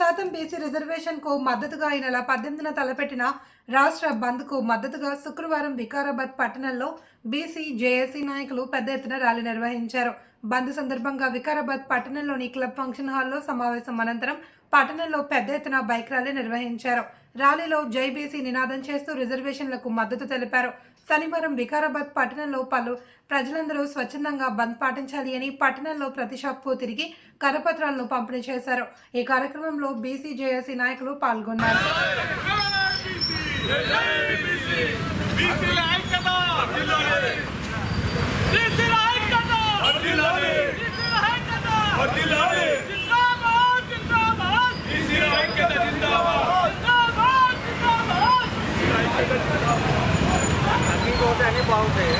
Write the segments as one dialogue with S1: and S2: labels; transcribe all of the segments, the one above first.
S1: శాతం బీసీ రిజర్వేషన్కు మద్దతుగా ఈ నెల పద్దెనిమిదిన తలపెట్టిన రాష్ట్ర బంద్కు మద్దతుగా శుక్రవారం వికారాబాద్ పట్టణంలో బీసీ జేఏసీ నాయకులు పెద్ద ఎత్తున ర్యాలీ నిర్వహించారు. బంద్ సందర్భంగా వికారాబాద్ పట్టణంలోని క్లబ్ ఫంక్షన్ హాల్లో సమావేశం అనంతరం పట్టణంలో పెద్ద ఎత్తున బైక్ ర్యాలీ నిర్వహించారు. ర్యాలీలో జైబీసీ నినాదం చేస్తూ రిజర్వేషన్లకు మద్దతు తెలిపారు. శనివారం వికారాబాద్ పట్టణంలో పలు ప్రజలందరూ స్వచ్ఛందంగా బంద్ పాటించాలి అని పట్టణంలో ప్రతి షాప్కు తిరిగి కరపత్రాలను పంపిణీ చేశారు. ఈ కార్యక్రమంలో బీసీ జేఏసీ నాయకులు పాల్గొన్నారు.
S2: ఐక్యత బీసీల ఐక్యత బీసీల ఐక్యత జిందాబాద్ జిందాబాద్ బీసీల ఐక్యత జిందాబాద్ జిందాబాద్ జిందాబాద్
S3: అన్నీ పోతే అన్నీ బాగుంటాయి.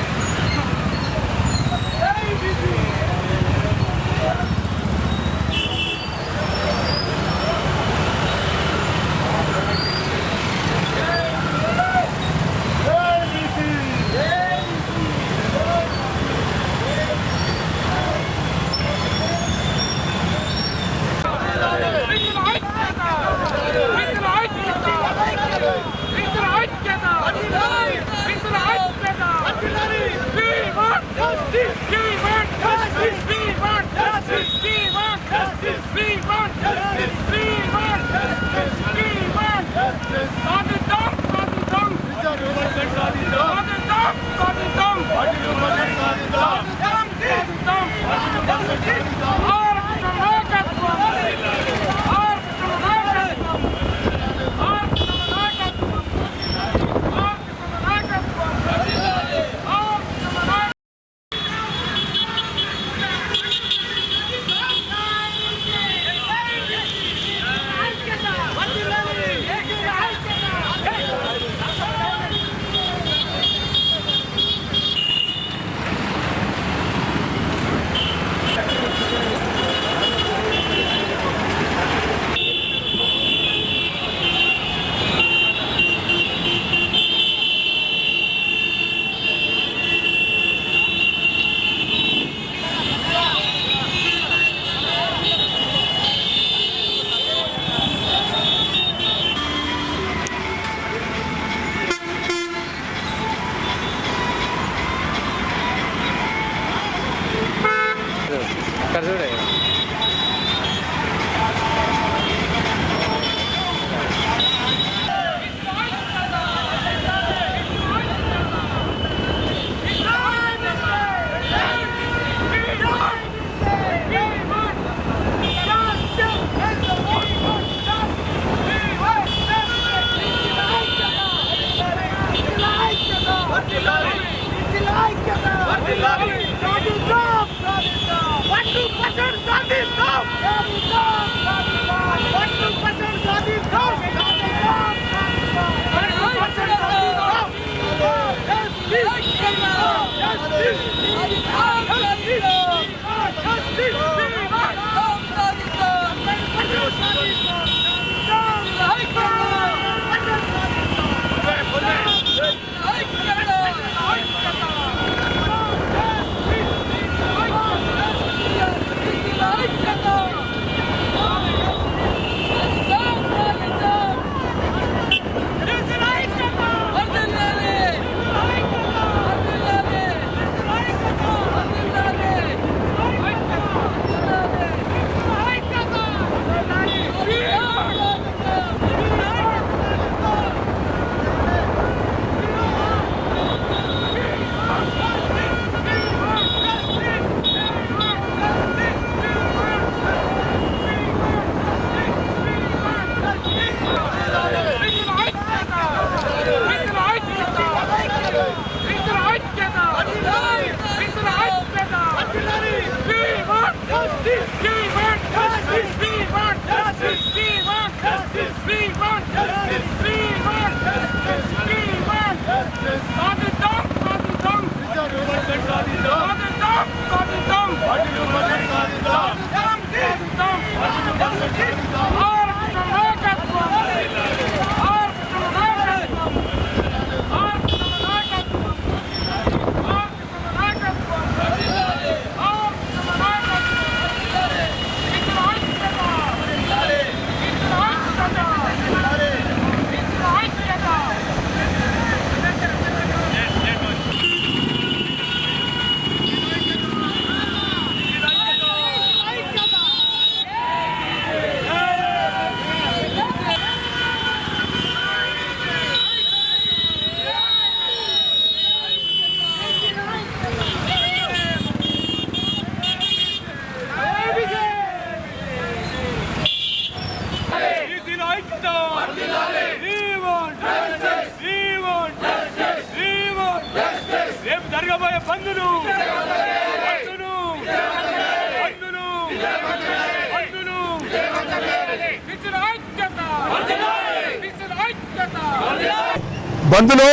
S4: బంద్లో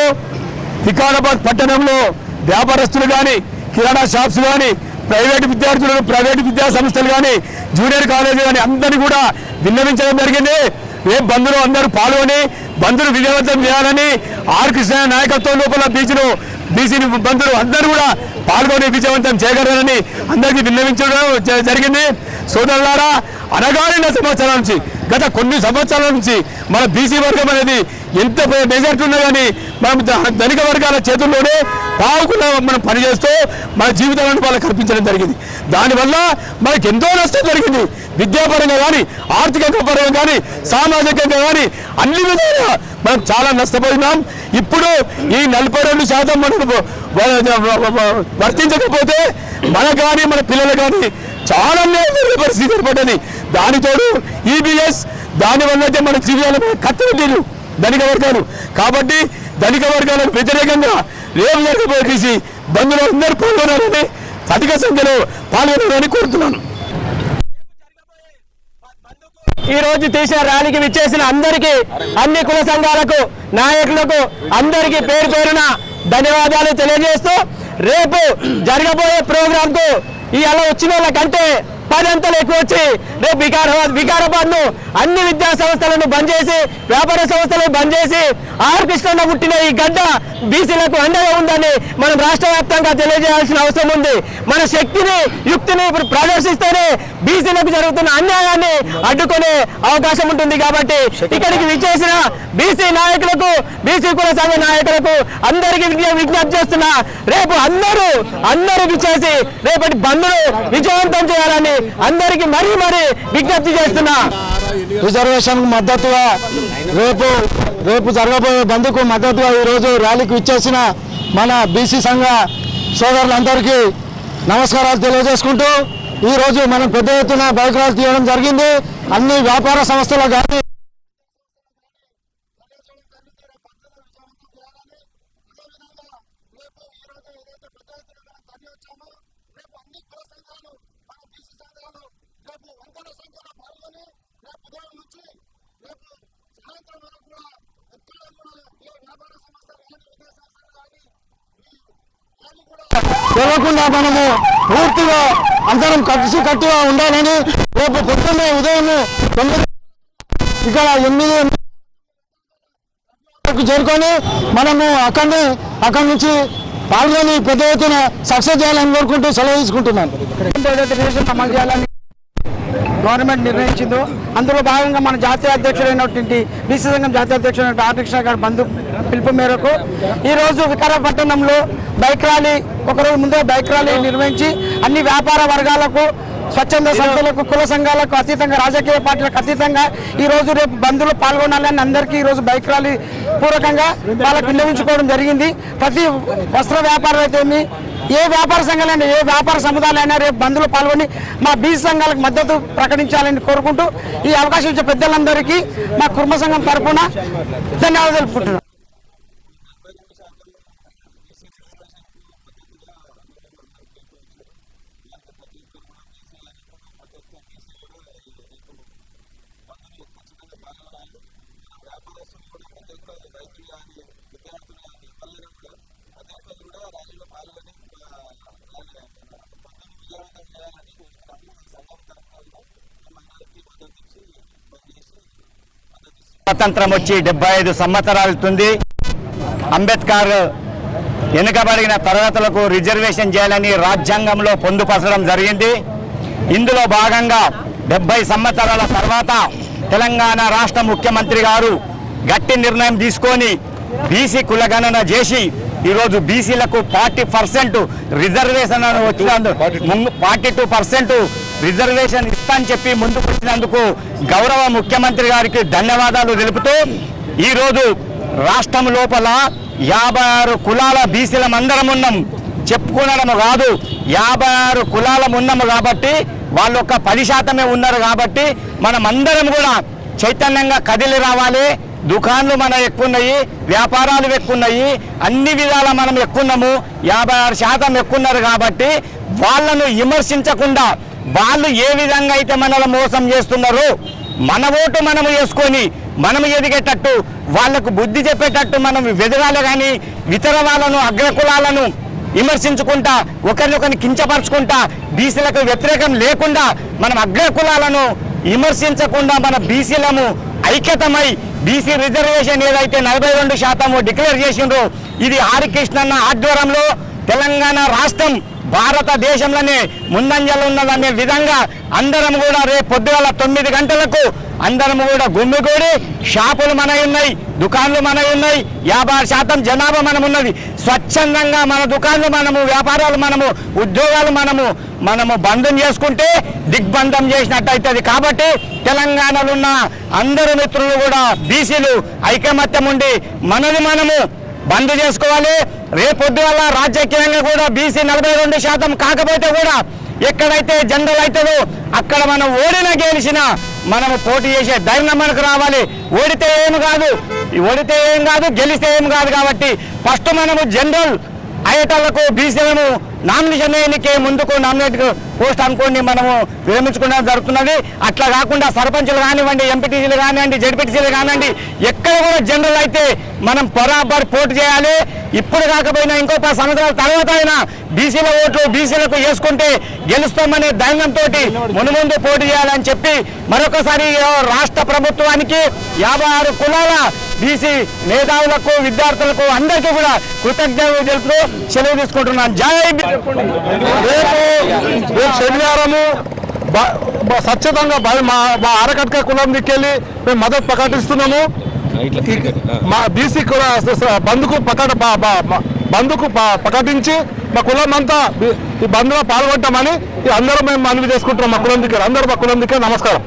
S4: వికారాబాద్ పట్టణంలో వ్యాపారస్తులు కానీ కిరాణా షాప్స్ కానీ ప్రైవేట్ విద్యార్థులు ప్రైవేట్ విద్యా సంస్థలు కానీ జూనియర్ కాలేజీ కానీ అందరినీ కూడా విన్నవించడం జరిగింది. రేపు బంద్లో అందరూ పాల్గొని బంద్ను విజయవంతం చేయాలని ఆర్. కృష్ణ నాయకత్వం లోపల బీచ్ను బీసీ బంధువులు అందరూ కూడా పాల్గొని విజయవంతం చేయగలరని అందరికీ విన్నవించడం జరిగింది. సోదరులారా అనగానే సంవత్సరాల నుంచి గత కొన్ని సంవత్సరాల నుంచి మన బీసీ వర్గం అనేది ఎంత మెజార్టీ ఉన్నా కానీ మనం ధనిక వర్గాల చేతుల్లోనే పావుకున్న మనం పనిచేస్తూ మన జీవితాలను వాళ్ళకి కల్పించడం జరిగింది. దానివల్ల మనకి ఎంతో నష్టం జరిగింది. విద్యాపరంగా కానీ ఆర్థికంగా పరంగా కానీ సామాజికంగా కానీ అన్ని విధాలుగా మనం చాలా నష్టపోయినాం. ఇప్పుడు ఈ నలభై రెండు శాతం మనకు వర్తించకపోతే మన కానీ మన పిల్లలు కానీ చాలా పరిస్థితి ఏర్పడ్డది. దానితోడు ఈబీఎస్ దానివల్ల అయితే మన జీవితాలపై కత్తిలు ధనిక వర్గాలు. కాబట్టి ధనిక వర్గాలకు వ్యతిరేకంగా రేపు జరగబోయే తీసి బంధువులు అందరూ పాల్గొనాలని అధిక సంఖ్యలో పాల్గొనాలని కోరుతున్నాను.
S5: ఈ రోజు తీసిన ర్యాలీకి విచ్చేసిన అందరికీ అన్ని కుల సంఘాలకు నాయకులకు అందరికీ పేరు పేరున ధన్యవాదాలు తెలియజేస్తూ రేపు జరగబోయే ప్రోగ్రామ్కు అలా వచ్చిన వాళ్ళకంటే పదంతలు ఎక్కువ వచ్చి రేపు వికారాబాద్ వికారాబాద్ను అన్ని విద్యా సంస్థలను బంద్ చేసి వ్యాపార సంస్థలను బంద్ చేసి ఆర్ కృష్ణ పుట్టిన ఈ గడ్డ బీసీలకు అండగా ఉందని మనం రాష్ట్ర వ్యాప్తంగా తెలియజేయాల్సిన అవసరం ఉంది. మన శక్తిని యుక్తిని ఇప్పుడు ప్రదర్శిస్తేనే బీసీలకు జరుగుతున్న అన్యాయాన్ని అడ్డుకునే అవకాశం ఉంటుంది కాబట్టి ఇక్కడికి విచ్చేసిన బీసీ నాయకులకు బీసీ కుల సంఘ నాయకులకు అందరికీ విజ్ఞప్తి చేస్తున్నా రేపు అందరూ అందరూ విచ్చేసి రేపటి బంద్ను విజయవంతం చేయాలని అందరికీ మరీ మరీ విజ్ఞప్తి చేస్తున్నా.
S4: రిజర్వేషన్ మద్దతుగా రేపు రేపు జరగబోయే బంద్కు మద్దతుగా ఈరోజు ర్యాలీకి ఇచ్చేసిన మన బీసీ సంఘ సోదరులందరికీ నమస్కారాలు తెలియజేసుకుంటూ ఈరోజు మనం పెద్ద ఎత్తున బైక్ ర్యాలీ తీయడం జరిగింది. అన్ని వ్యాపార సంస్థలు కానీ తెలియకుండా మనము పూర్తిగా అందరం కలిసి కట్టుగా ఉండాలని రేపు పొద్దున్నే ఉదయం తొమ్మిది ఇక్కడ ఎనిమిది చేరుకొని మనము అక్కడిని అక్కడి నుంచి పాల్గొని పెద్ద ఎత్తున సక్సెస్ చేయాలని కోరుకుంటూ సెలవు తీసుకుంటున్నాను.
S5: అమలు చేయాలని గవర్నమెంట్ నిర్ణయించిందో అందులో భాగంగా మన జాతీయ అధ్యక్షుడైనటువంటి బీసీ సంఘం జాతీయ అధ్యక్షుడైన ఆర్ కృష్ణ గారి బంధు పిలుపు మేరకు ఈరోజు వికారాపట్టణంలో బైక్ ర్యాలీ ఒకరోజు ముందే బైక్ ర్యాలీ నిర్వహించి అన్ని వ్యాపార వర్గాలకు స్వచ్ఛంద సంస్థలకు కుల సంఘాలకు అతీతంగా రాజకీయ పార్టీలకు అతీతంగా ఈ రోజు రేపు బంద్లో పాల్గొనాలని అందరికీ ఈ రోజు బైక్ ర్యాలీ పూర్వకంగా వాళ్ళకు విన్నవించుకోవడం జరిగింది. ప్రతి వస్త్ర వ్యాపారం అయితేమి ఏ వ్యాపార సంఘాలైనా ఏ వ్యాపార సముదాయాలైనా రేపు బంద్లో పాల్గొని మా బీసీ సంఘాలకు మద్దతు ప్రకటించాలని కోరుకుంటూ ఈ అవకాశం ఇచ్చే పెద్దలందరికీ మా కుర్మ సంఘం తరఫున ధన్యవాదాలు
S6: స్వతంత్రం వచ్చి డెబ్బై ఐదు సంవత్సరాలు అవుతుంది. అంబేద్కర్ వెనుకబడిన తరగతులకు రిజర్వేషన్ చేయాలని రాజ్యాంగంలో పొందుపరచడం జరిగింది. ఇందులో భాగంగా డెబ్బై సంవత్సరాల తర్వాత తెలంగాణ రాష్ట్ర ముఖ్యమంత్రి గారు గట్టి నిర్ణయం తీసుకొని బీసీ కులగణన చేసి ఈరోజు బీసీలకు ఫార్టీ పర్సెంట్ రిజర్వేషన్ అని వచ్చినందుకు ఫార్టీ టూ పర్సెంట్ రిజర్వేషన్ ఇస్తా అని చెప్పి ముందుకు వచ్చినందుకు గౌరవ ముఖ్యమంత్రి గారికి ధన్యవాదాలు తెలుపుతూ ఈరోజు రాష్ట్రం లోపల యాభై ఆరు కులాల బీసీలం అందరం ఉన్నాం. చెప్పుకునడం కాదు యాభై ఆరు కులాలం ఉన్నాము కాబట్టి వాళ్ళు ఒక పది శాతమే ఉన్నారు కాబట్టి మనం అందరం కూడా చైతన్యంగా కదిలి రావాలి. దుకాన్లు మనం ఎక్కున్నాయి వ్యాపారాలు ఎక్కున్నాయి అన్ని విధాల మనం ఎక్కున్నాము యాభై ఆరు శాతం ఎక్కున్నారు కాబట్టి వాళ్ళను విమర్శించకుండా వాళ్ళు ఏ విధంగా అయితే మనల్ని మోసం చేస్తున్నారో మన ఓటు మనము వేసుకొని మనం ఎదిగేటట్టు వాళ్ళకు బుద్ధి చెప్పేటట్టు మనం వెదగాలి కానీ ఇతర వాళ్ళను అగ్రకులాలను విమర్శించుకుంటా ఒకరినొకరిని కించపరచుకుంటా బీసీలకు వ్యతిరేకం లేకుండా మనం అగ్రకులాలను విమర్శించకుండా మన బీసీలము ఐక్యతమై బీసీ రిజర్వేషన్ ఏదైతే నలభై రెండు శాతం డిక్లేర్ చేసిండ్రో ఇది హరికృష్ణన్న ఆధ్వర్యంలో తెలంగాణ రాష్ట్రం భారతదేశంలోనే ముందంజలు ఉన్నదనే విధంగా అందరం కూడా రేపు పొద్దుగల తొమ్మిది గంటలకు అందరం కూడా గుమ్మిగూడి షాపులు మనవి ఉన్నాయి దుకాన్లు మనవి ఉన్నాయి. యాభై శాతం జనాభా మనం ఉన్నది. స్వచ్ఛందంగా మన దుకాన్లు మనము వ్యాపారాలు మనము ఉద్యోగాలు మనము మనము బంధం చేసుకుంటే దిగ్బంధం చేసినట్టు అవుతుంది. కాబట్టి తెలంగాణలో ఉన్న అందరు మిత్రులు కూడా బీసీలు ఐకమత్యం ఉండి మనది మనము బంద్ చేసుకోవాలి. రేపొద్దు వల్ల రాజకీయంగా కూడా బీసీ నలభై రెండు శాతం కాకపోతే కూడా ఎక్కడైతే జనరల్ అవుతుందో అక్కడ మనం ఓడినా గెలిచినా మనము పోటీ చేసే ధైర్యం మనకు రావాలి. ఓడితే ఏం కాదు ఓడితే ఏం కాదు గెలిస్తే ఏం కాదు కాబట్టి ఫస్ట్ మనము జనరల్ అయ్యేటళ్ళకు బీసీలను నామినేషన్ ఎన్నికే ముందుకు నామినేట్ పోస్ట్ అనుకోండి మనము విరమించుకోవడం జరుగుతున్నది. అట్లా కాకుండా సర్పంచులు కానివ్వండి ఎంపీటీసీలు కానివ్వండి జడ్పీటీసీలు కానివ్వండి ఎక్కడ కూడా జనరల్ అయితే మనం బరాబర్ పోటీ చేయాలి. ఇప్పుడు కాకపోయినా ఇంకో పది సంవత్సరాల తర్వాత అయినా బీసీల ఓట్లు బీసీలకు వేసుకుంటే గెలుస్తామనే ధైర్యంతో మునుముందు పోటీ చేయాలని చెప్పి మరొకసారి రాష్ట్ర ప్రభుత్వానికి యాభై ఆరు కులాల బీసీ మేధావులకు విద్యార్థులకు అందరికీ కూడా కృతజ్ఞతలు తెలుపుతూ సెలవు తీసుకుంటున్నాను. జై బీ-
S4: రేపు శనివారము స్వచ్ఛతంగా మా అరకట్క కులం దిక్కెళ్ళి మేము మద్దతు ప్రకటిస్తున్నాము. మా బీసీ కుల స- స- బంధుకు ప్రకటించి మా కులం అంతా ఈ బంధులో పాల్గొంటామని ఈ అందరం మేము మనవి చేసుకుంటున్నాం మా కులం దిక్కే అందరూ మా కులం దిక్కే నమస్కారం.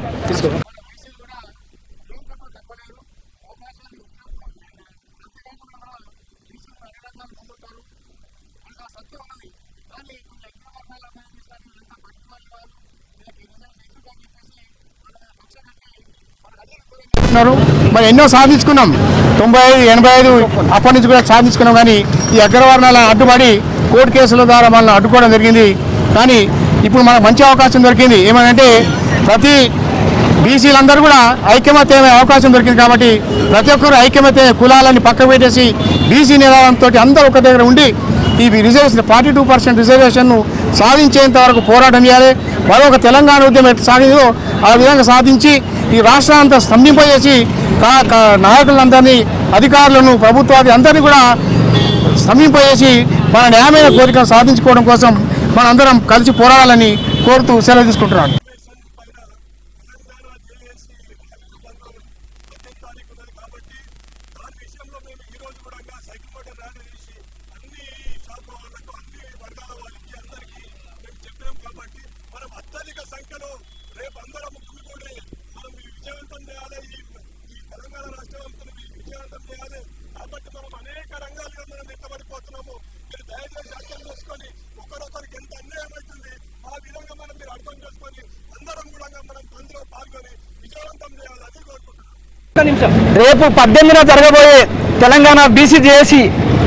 S7: ఉన్నారు. మనం ఎన్నో సాధించుకున్నాం. తొంభై ఐదు ఎనభై ఐదు అప్పటి నుంచి కూడా సాధించుకున్నాం కానీ ఈ అగ్రవర్ణాలను అడ్డుపడి కోర్టు కేసుల ద్వారా మనల్ని అడ్డుకోవడం జరిగింది. కానీ ఇప్పుడు మనకు మంచి అవకాశం దొరికింది. ఏమనంటే ప్రతి బీసీలందరూ కూడా ఐక్యమత్య అవకాశం దొరికింది కాబట్టి ప్రతి ఒక్కరు ఐక్యమత్య కులాలని పక్క పెట్టేసి బీసీ నిదానంతో అందరూ ఒక దగ్గర ఉండి ఈ రిజర్వేషన్ ఫార్టీ టూ పర్సెంట్ రిజర్వేషన్ను సాధించేంత వరకు పోరాటం చేయాలి. మరొక తెలంగాణ ఉద్యమం ఎట్లా సాగిందో ఆ విధంగా సాధించి ఈ రాష్ట్రాన్ని స్తంభింపజేసి కా- నాయకులందరినీ అధికారులను ప్రభుత్వాది అందరినీ కూడా స్తంభింపజేసి మన న్యాయమైన కోరికను సాధించుకోవడం కోసం మనందరం కలిసి పోరాడాలని కోరుతూ సెలవు తీసుకుంటున్నాను.
S5: రేపు పద్దెనిమిదిన జరగబోయే తెలంగాణ బీసీ జేఏసీ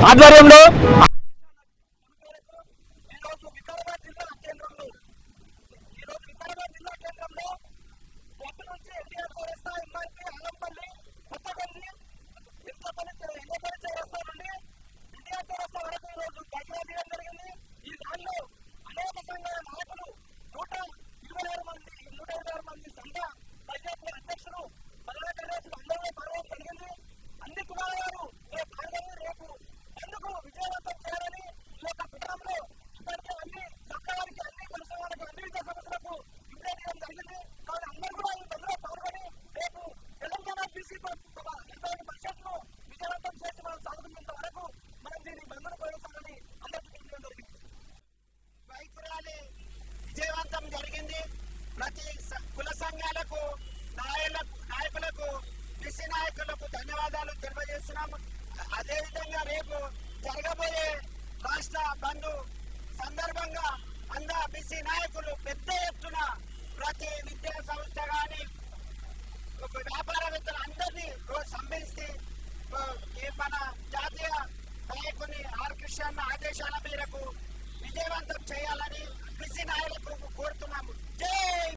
S5: ఆధ్వర్యంలో